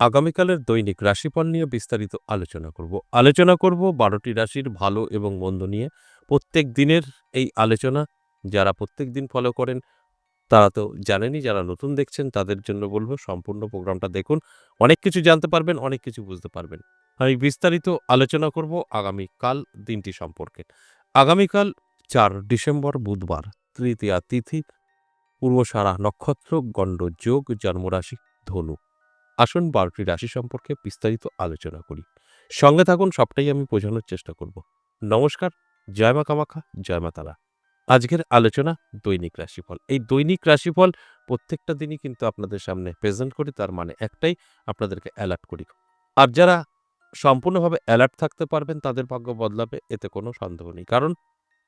আগামীকালের দৈনিক রাশিফল নিয়ে বিস্তারিত আলোচনা করব। আলোচনা করব বারোটি রাশির ভালো এবং মন্দ নিয়ে। প্রত্যেক দিনের এই আলোচনা যারা প্রত্যেক দিন ফলো করেন, তারা তো জানেনই, যারা নতুন দেখছেন তাদের জন্য বলব সম্পূর্ণ প্রোগ্রামটা দেখুন। অনেক কিছু জানতে পারবেন, অনেক কিছু বুঝতে পারবেন। আমি বিস্তারিত আলোচনা করব আগামীকাল দিনটি সম্পর্কে। আগামীকাল চার ডিসেম্বর বুধবার, তৃতীয়া তিথি, পূর্বসারা নক্ষত্র গণ্ড যোগ, জন্মরাশি, ধনু। আসুন বারোটি রাশি সম্পর্কে বিস্তারিত আলোচনা করি। সঙ্গে থাকুন, সবটাই আমি বোঝানোর চেষ্টা করব। নমস্কার, জয় মা কামাখা জয় মা তারা। আজকের আলোচনা দৈনিক রাশিফল। এই দৈনিক রাশিফল প্রত্যেকটা দিনই কিন্তু আপনাদের সামনে প্রেজেন্ট করি, তার মানে একটাই আপনাদেরকে অ্যালার্ট করি। আর যারা সম্পূর্ণভাবে অ্যালার্ট থাকতে পারবেন, তাদের ভাগ্য বদলাবে, এতে কোনো সন্দেহ নেই। কারণ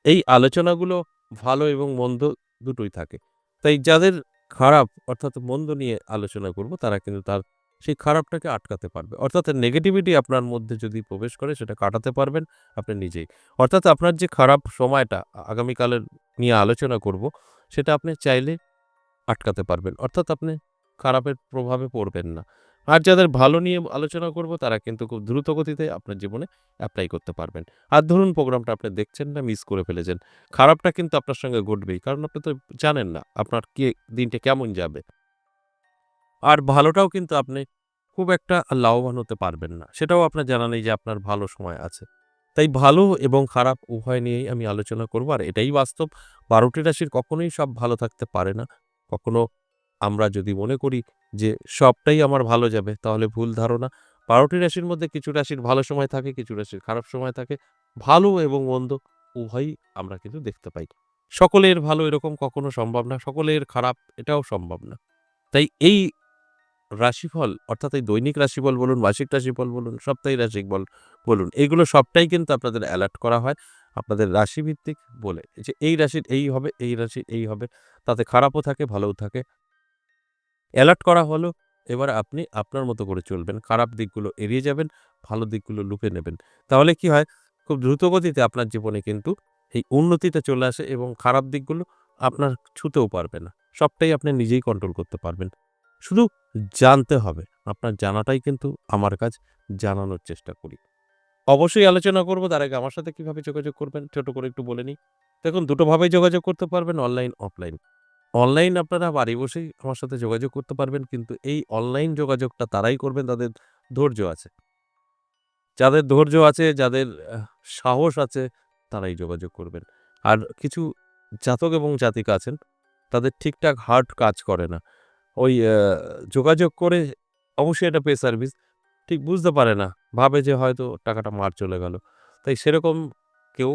এই আলোচনাগুলো ভালো এবং মন্দ দুটোই থাকে। তাই যাদের খারাপ অর্থাৎ মন্দ নিয়ে আলোচনা করব, তারা কিন্তু তার সেই খারাপটাকে আটকাতে পারবে। অর্থাৎ নেগেটিভিটি আপনার মধ্যে যদি প্রবেশ করে, সেটা কাটাতে পারবেন আপনি নিজেই। অর্থাৎ আপনার যে খারাপ সময়টা আগামীকালের নিয়ে আলোচনা করব, সেটা আপনি চাইলে আটকাতে পারবেন। অর্থাৎ আপনি খারাপের প্রভাবে পড়বেন না। আর যাদের ভালো নিয়ে আলোচনা করব, তারা কিন্তু খুব দ্রুত গতিতে আপনার জীবনে অ্যাপ্লাই করতে পারবেন। আর ধরুন প্রোগ্রামটা আপনি দেখছেন না মিস করে ফেলেছেন। খারাপটা কিন্তু আপনার সঙ্গে ঘটবেই। কারণ আপনি তো জানেন না, আপনার কে, দিনটা কেমন যাবে। আর ভালোটাও কিন্তু আপনি খুব একটা লাভবান হতে পারবেন না। সেটাও আপনার জানা নেই যে আপনার ভালো সময় আছে। তাই ভালো এবং খারাপ উভয় নিয়েই আমি আলোচনা করব, আর এটাই বাস্তব। বারোটি রাশির কখনোই সব ভালো থাকতে পারে না। কখনো আমরা যদি মনে করি যে সবটাই আমার ভালো যাবে, তাহলে ভুল ধারণা। বারোটি রাশির মধ্যে কিছু রাশির ভালো সময় থাকে, কিছু রাশির খারাপ সময় থাকে। ভালো এবং মন্দ উভয়ই আমরা কিন্তু দেখতে পাই। সকলের ভালো এরকম কখনো সম্ভব না, সকলের খারাপ এটাও সম্ভব না। তাই এই রাশিফল, অর্থাৎ এই দৈনিক রাশিফল বলুন, মাসিক রাশিফল বলুন, সাপ্তাহিক রাশিফল বলুন, এগুলো সবটাই কিন্তু আপনাদের অ্যালার্ট করা হয় আপনাদের রাশিভিত্তিক বলে। যে এই রাশির এই হবে, এই রাশির এই হবে, তাতে খারাপও থাকে, ভালোও থাকে। অ্যালার্ট করা হলো, এবার আপনি আপনার মতো করে চলবেন, খারাপ দিকগুলো এড়িয়ে যাবেন, ভালো দিকগুলো লুপে নেবেন। তাহলে কি হয়, খুব দ্রুত গতিতে আপনার জীবনে কিন্তু এই উন্নতিটা চলে আসে এবং খারাপ দিকগুলো আপনার ছুতেও পারবে না, সবটাই আপনি নিজেই কন্ট্রোল করতে পারবেন। শুধু জানতে হবে। আপনার জানাটাই কিন্তু আমার কাজ, জানানোর চেষ্টা করি। অবশ্যই আলোচনা করব। তার আগে আমার সাথে কীভাবে যোগাযোগ করবেন, ছোট করে একটু বলে নিই। দেখুন দুটোভাবেই যোগাযোগ করতে পারবেন, অনলাইন, অফলাইন। অনলাইন আপনারা বাড়ি বসেই আমার সাথে যোগাযোগ করতে পারবেন, কিন্তু এই অনলাইন যোগাযোগটা তারাই করবেন, তাদের ধৈর্য আছে। যাদের ধৈর্য আছে, যাদের সাহস আছে, তারাই যোগাযোগ করবেন। আর কিছু জাতক এবং জাতিকা আছেন, তাদের ঠিকঠাক হার্ট কাজ করে না। ওই যোগাযোগ করে অবশ্যই এটা পে সার্ভিস ঠিক বুঝতে পারে না, ভাবে যে হয়তো টাকাটা মার চলে গেল। তাই সেরকম কেউ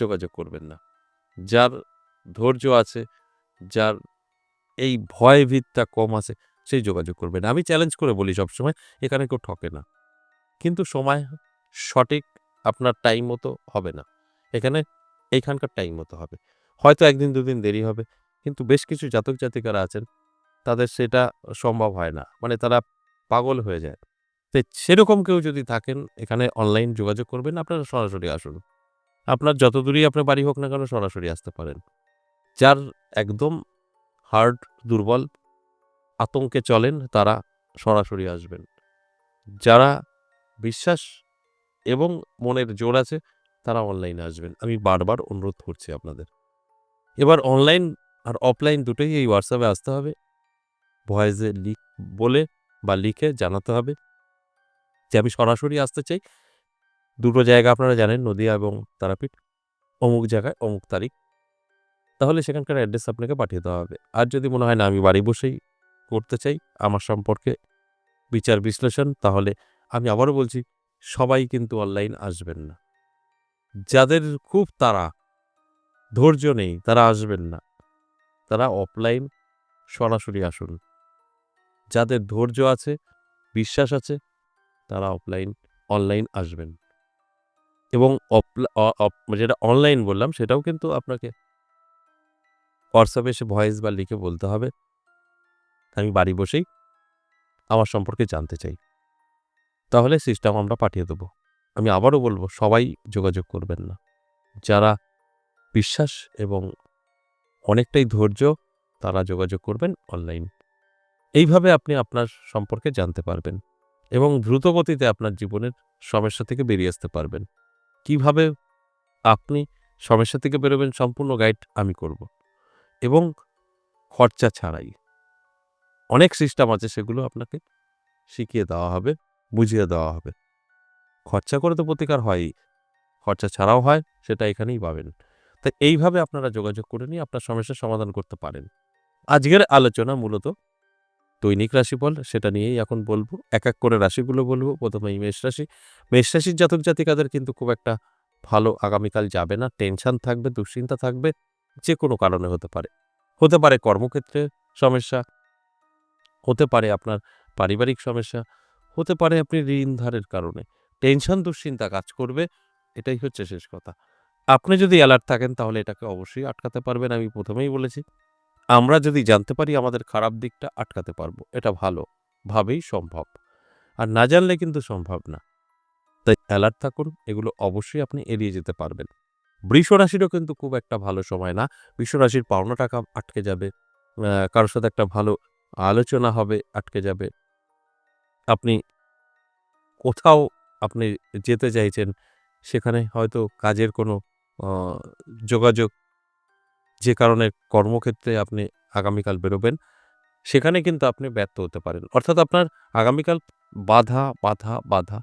যোগাযোগ করবেন না। যার ধৈর্য আছে, যার এই ভয় ভিতটা কম আছে সেই যোগাযোগ করবেন আমি চ্যালেঞ্জ করে বলি সবসময়, এখানে কেউ ঠকে না। কিন্তু সময় সঠিক আপনার টাইম মতো হবে না। এখানে এইখানকার টাইম মতো হবে। হয়তো একদিন দুদিন দেরি হবে, কিন্তু বেশ কিছু জাতক জাতিকারা আছেন তাদের সেটা সম্ভব হয় না। মানে তারা পাগল হয়ে যায়। তো সেরকম কেউ যদি থাকেন, এখানে অনলাইন যোগাযোগ করবেন, আপনারা সরাসরি আসুন। আপনার যত দূরই আপনার বাড়ি হোক না কেন, সরাসরি আসতে পারেন। যার একদম হার্ট দুর্বল আতঙ্কে চলেন, তারা সরাসরি আসবেন। যারা বিশ্বাস এবং মনের জোর আছে, তারা অনলাইনে আসবেন। আমি বারবার অনুরোধ করছি আপনাদের। এবার অনলাইন আর অফলাইন দুটোই এই হোয়াটসঅ্যাপে আসতে হবে। ভয়েসে লিখ, বলে বা লিখে জানাতে হবে। যে আমি সরাসরি আসতে চাই, দুটো জায়গা আপনারা জানেন, নদিয়া এবং তারাপীঠ। অমুক জায়গায় অমুক তারিখ। তাহলে সেখানকার অ্যাড্রেস আপনাকে পাঠিয়ে দেওয়া হবে। আর যদি মনে হয় না, আমি বাড়ি বসেই করতে চাই আমার সম্পর্কে বিচার বিশ্লেষণ, তাহলে আমি আবারও বলছি, সবাই কিন্তু অনলাইন আসবেন না। যাদের খুব তারা, ধৈর্য নেই, তারা আসবেন না। তারা অফলাইন সরাসরি আসুন। যাদের ধৈর্য আছে, বিশ্বাস আছে, তারা অফলাইন অনলাইন আসবেন। এবং যেটা অনলাইন বললাম, সেটাও কিন্তু আপনাকে হোয়াটসঅ্যাপে এসে ভয়েস বা লিখে বলতে হবে। আমি বাড়ি বসেই আমার সম্পর্কে জানতে চাই। তাহলে সিস্টেম আমরা পাঠিয়ে দেবো। আমি আবারও বলব, সবাই যোগাযোগ করবেন না। যারা বিশ্বাস এবং অনেকটাই ধৈর্য, তারা যোগাযোগ করবেন অনলাইন এইভাবে আপনি আপনার সম্পর্কে জানতে পারবেন এবং দ্রুতগতিতে আপনার জীবনের সমস্যা থেকে বেরিয়ে আসতে পারবেন। কীভাবে আপনি সমস্যা থেকে বেরোবেন সম্পূর্ণ গাইড আমি করব এবং খরচা ছাড়াই। অনেক সিস্টেম আছে সেগুলো আপনাকে শিখিয়ে দেওয়া হবে, বুঝিয়ে দেওয়া হবে। খরচা করে তো প্রতিকার হয়ই, খরচা ছাড়াও হয়, সেটা এখানেই পাবেন। তাই এইভাবে আপনারা যোগাযোগ করে নিয়ে আপনার সমস্যার সমাধান করতে পারেন। আজকের আলোচনা মূলত দৈনিক রাশিফল, সেটা নিয়েই এখন বলব। এক এক করে রাশিগুলো বলব। প্রথমেই মেষ রাশি। মেষ রাশির জাতক জাতিকাদের কিন্তু খুব একটা ভালো আগামীকাল যাবে না। টেনশন থাকবে, দুশ্চিন্তা থাকবে যে কোনো কারণে হতে পারে। হতে পারে কর্মক্ষেত্রে সমস্যা, হতে পারে আপনার পারিবারিক সমস্যা, হতে পারে আপনি ঋণ ধারের কারণে। টেনশন, দুশ্চিন্তা কাজ করবে, এটাই হচ্ছে শেষ কথা। আপনি যদি অ্যালার্ট থাকেন, তাহলে এটাকে অবশ্যই আটকাতে পারবেন। আমি প্রথমেই বলেছি আমরা যদি জানতে পারি আমাদের খারাপ দিকটা আটকাতে পারব, এটা ভালো। ভাবেই সম্ভব। আর না জানলে কিন্তু সম্ভব না। তাই অ্যালার্ট থাকুন, এগুলো অবশ্যই আপনি এড়িয়ে যেতে পারবেন। বৃষ রাশিরও কিন্তু খুব একটা ভালো সময় না। বৃষ রাশির পাওনা টাকা আটকে যাবে কারোর সাথে একটা ভালো আলোচনা হবে, আটকে যাবে। আপনি কোথাও আপনি যেতে চাইছেন, সেখানে হয়তো কাজের কোনো যোগাযোগ যে কারণে কর্মক্ষেত্রে আপনি আগামীকাল বেরোবেন, সেখানে কিন্তু আপনি ব্যর্থ হতে পারেন। অর্থাৎ আপনার আগামীকাল বাধা বাধা বাধা,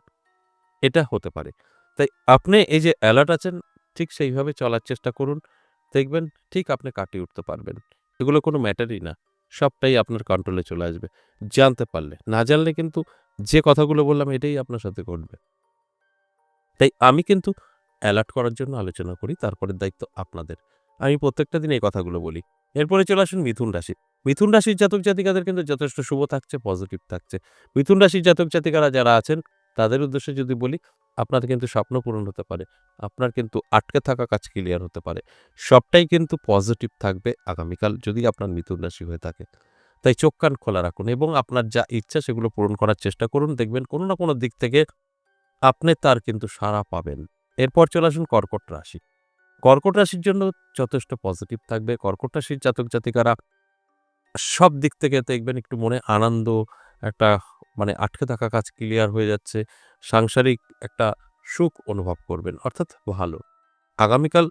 এটা হতে পারে। তাই আপনি এই যে অ্যালার্ট আছেন, ঠিক সেইভাবে চলার চেষ্টা করুন। দেখবেন ঠিক আপনি কাটিয়ে উঠতে পারবেন। এগুলো কোনো ম্যাটারই না। সবটাই আপনার কন্ট্রোলে চলে আসবে। জানতে পারলে, না জানলে কিন্তু যে কথাগুলো বললাম, এটাই আপনার সাথে ঘটবে। তাই আমি কিন্তু অ্যালার্ট করার জন্য আলোচনা করি, তারপরের দায়িত্ব আপনাদের। আমি প্রত্যেকটা দিন এই কথাগুলো বলি। এরপরে চলে আসুন মিথুন রাশি। মিথুন রাশির জাতক জাতিকাদের কিন্তু যথেষ্ট শুভ থাকছে পজিটিভ থাকছে। মিথুন রাশির জাতক জাতিকারা যারা আছেন, তাদের উদ্দেশ্যে যদি বলি আপনার কিন্তু স্বপ্ন পূরণ হতে পারে। আপনার কিন্তু আটকে থাকা কাজ ক্লিয়ার হতে পারে। সবটাই কিন্তু পজিটিভ থাকবে আগামীকাল যদি আপনার মিথুন রাশি হয়ে থাকে। তাই চোখ কান খোলা রাখুন এবং আপনার যা ইচ্ছা সেগুলো পূরণ করার চেষ্টা করুন। দেখবেন কোনো না কোনো দিক থেকে আপনি তার কিন্তু সাড়া পাবেন। এরপর চলে আসুন কর্কট রাশি। কর্কট রাশির জন্য যথেষ্ট পজিটিভ থাকবে। কর্কট রাশির জাতক জাতিকারা সব দিক থেকে দেখবেন একটু মনে আনন্দ, একটা মানে আটকে থাকা কাজ ক্লিয়ার হয়ে যাচ্ছে। সাংসারিক একটা সুখ অনুভব করবেন, অর্থাৎ ভালো। আগামীকাল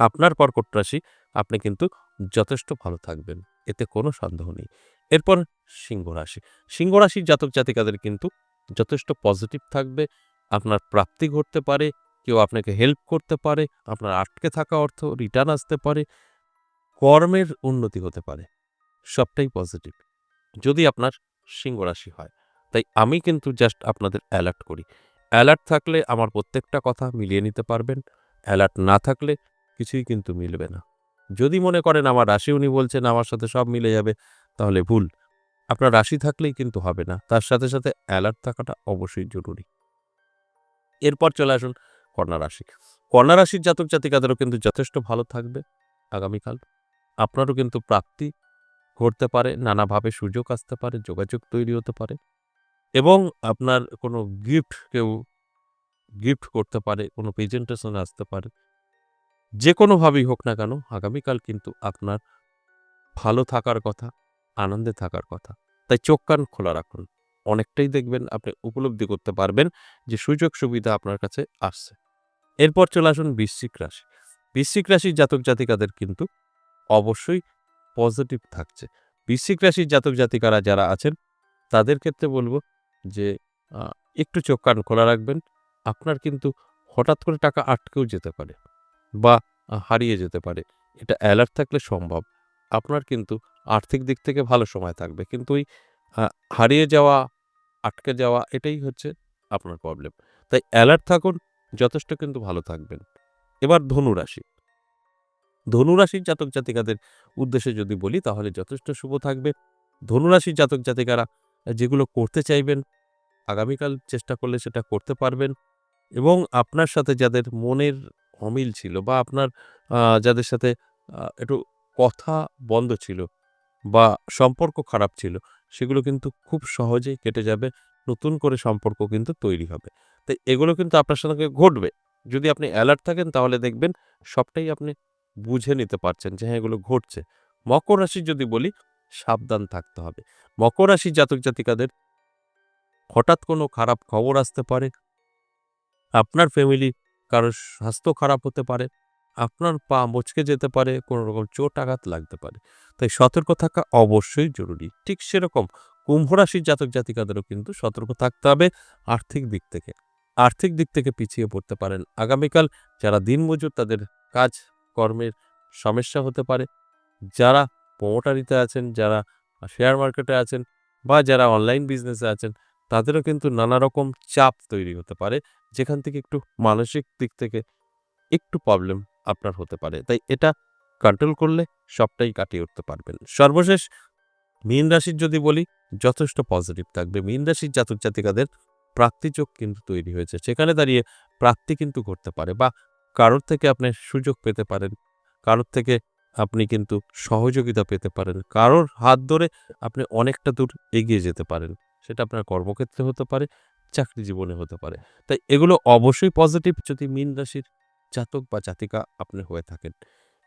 আপনার কর্কট রাশি, আপনি কিন্তু যথেষ্ট ভালো থাকবেন, এতে কোনো সন্দেহ নেই। এরপর সিংহ রাশি। সিংহ রাশির জাতক জাতিকাদের কিন্তু যথেষ্ট পজিটিভ থাকবে, আপনার প্রাপ্তি ঘটতে পারে কেউ আপনাকে হেল্প করতে পারে, আপনার আটকে থাকা অর্থ রিটার্ন আসতে পারে, কর্মের উন্নতি হতে পারে, সবটাই পজিটিভ যদি আপনার সিংহ রাশি হয়, তাই আমি কিন্তু জাস্ট আপনাদের অ্যালার্ট করি। অ্যালার্ট থাকলে আমার প্রত্যেকটা কথা মিলিয়ে নিতে পারবেন অ্যালার্ট না থাকলে কিছুই কিন্তু মিলবে না। যদি মনে করেন আমার রাশি উনি বলছেন আমার সাথে সব মিলে যাবে, তাহলে ভুল। আপনার রাশি থাকলেই কিন্তু হবে না, তার সাথে সাথে অ্যালার্ট থাকাটা অবশ্যই জরুরি। এরপর চলে আসুন কন্যা রাশি। কন্যা রাশির জাতক জাতিকাদেরও কিন্তু যথেষ্ট ভালো থাকবে আগামীকাল। আপনারও কিন্তু প্রাপ্তি ঘটতে পারে, নানাভাবে সুযোগ আসতে পারে, যোগাযোগ তৈরি হতে পারে এবং আপনার কোনো গিফট কেউ গিফট করতে পারে, কোনো প্রেজেন্টেশন আসতে পারে। যে কোনোভাবেই হোক না কেন, আগামীকাল কিন্তু আপনার ভালো থাকার কথা, আনন্দে থাকার কথা। তাই চোখ কান খোলা রাখুন। অনেকটাই দেখবেন, আপনি উপলব্ধি করতে পারবেন যে সুযোগ সুবিধা আপনার কাছে আসছে। এরপর চলে আসুন বৃশ্চিক রাশি। বৃশ্চিক রাশির জাতক জাতিকাদের কিন্তু অবশ্যই পজিটিভ থাকছে। বৃশ্চিক রাশির জাতক জাতিকারা যারা আছেন, তাদের ক্ষেত্রে বলব যে একটু চোখ কান খোলা রাখবেন। আপনার কিন্তু হঠাৎ করে টাকা আটকেও যেতে পারে বা হারিয়ে যেতে পারে। এটা অ্যালার্ট থাকলে সম্ভব। আপনার কিন্তু আর্থিক দিক থেকে ভালো সময় থাকবে। কিন্তু ওই হারিয়ে যাওয়া, আটকে যাওয়া, এটাই হচ্ছে আপনার প্রবলেম তাই অ্যালার্ট থাকুন যথেষ্ট কিন্তু ভালো থাকবেন। এবার ধনু রাশি। ধনু রাশির জাতক জাতিকাদের উদ্দেশ্যে যদি বলি, তাহলে যথেষ্ট শুভ থাকবে। ধনুরাশির জাতক জাতিকারা যেগুলো করতে চাইবেন, আগামীকাল চেষ্টা করলে সেটা করতে পারবেন এবং আপনার সাথে যাদের মনের অমিল ছিল বা আপনার যাদের সাথে একটু কথা বন্ধ ছিল বা সম্পর্ক খারাপ ছিল, সেগুলো কিন্তু খুব সহজেই কেটে যাবে। নতুন করে সম্পর্ক কিন্তু তৈরি হবে। তাই এগুলো কিন্তু আপনার সঙ্গে ঘটবে। যদি আপনি অ্যালার্ট থাকেন তাহলে দেখবেন সবটাই আপনি বুঝে নিতে পারছেন যে হ্যাঁ এগুলো ঘটছে। মকর রাশি যদি বলি, সাবধান থাকতে হবে। মকর রাশির জাতক জাতিকাদের হঠাৎ কোনো খারাপ খবর আসতে পারে। আপনার ফ্যামিলি কারোর স্বাস্থ্য খারাপ হতে পারে। আপনার পা মচকে যেতে পারে, কোনো রকম চোট আঘাত লাগতে পারে। তাই সতর্ক থাকা অবশ্যই জরুরি। ঠিক সেরকম কুম্ভ রাশির জাতক জাতিকাদেরও কিন্তু সতর্ক থাকতে হবে আর্থিক দিক থেকে। আর্থিক দিক থেকে পিছিয়ে পড়তে পারেন। আগামীকাল যারা দিনমজুর তাদের কাজ কর্মের সমস্যা হতে পারে। যারা প্রোমোটারিতে আছেন, যারা শেয়ার মার্কেটে আছেন বা যারা অনলাইন বিজনেসে আছেন, তাদেরও কিন্তু নানা রকম চাপ তৈরি হতে পারে, যেখান থেকে একটু মানসিক দিক থেকে একটু প্রবলেম আপনার হতে পারে। তাই এটা কন্ট্রোল করলে সবটাই কাটিয়ে উঠতে পারবেন। সর্বশেষ, মীন রাশির যদি বলি, যথেষ্ট পজিটিভ থাকবে। মীন রাশির জাতক জাতিকাদের প্রাপ্তি চোখ কিন্তু তৈরি হয়েছে। সেখানে দাঁড়িয়ে প্রাপ্তি কিন্তু করতে পারে বা কারোর থেকে আপনি সুযোগ পেতে পারেন, কারোর থেকে আপনি কিন্তু সহযোগিতা পেতে পারেন, কারোর হাত ধরে আপনি অনেকটা দূর এগিয়ে যেতে পারেন। সেটা আপনার কর্মক্ষেত্রে হতে পারে, চাকরি জীবনে হতে পারে। তাই এগুলো অবশ্যই পজিটিভ যদি মীন রাশির জাতক বা জাতিকা আপনি হয়ে থাকেন।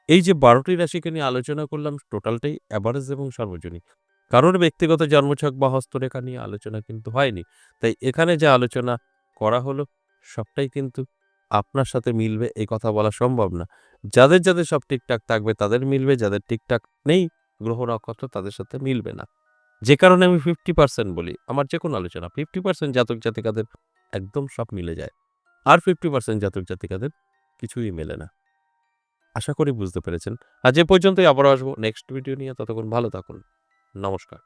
এই যে বারোটি রাশিকে নিয়ে আলোচনা করলাম টোটালটাই অ্যাভারেজ এবং সর্বজনীন। কারোর ব্যক্তিগত জন্মছক বা হস্তরেখা নিয়ে আলোচনা কিন্তু হয়নি। তাই এখানে যে আলোচনা করা হলো, সবটাই কিন্তু আপনার সাথে মিলবে, এই কথা বলা সম্ভব না। যাদের যাদের সব ঠিকঠাক থাকবে তাদের মিলবে, যাদের ঠিকঠাক নেই, গ্রহ নক্ষত্র তাদের সাথে মিলবে না। যে কারণে আমি ফিফটি পার্সেন্ট বলি, আমার যে কোনো আলোচনা ফিফটি পার্সেন্ট জাতক জাতিকাদের একদম সব মিলে যায়। আর ফিফটি পার্সেন্ট জাতক জাতিকাদের কিছুই মেলে না। আশা করি বুঝতে পেরেছেন। আজ এ পর্যন্তই আবার আসব নেক্সট ভিডিও নিয়ে, ততক্ষণ ভালো থাকুন। নমস্কার।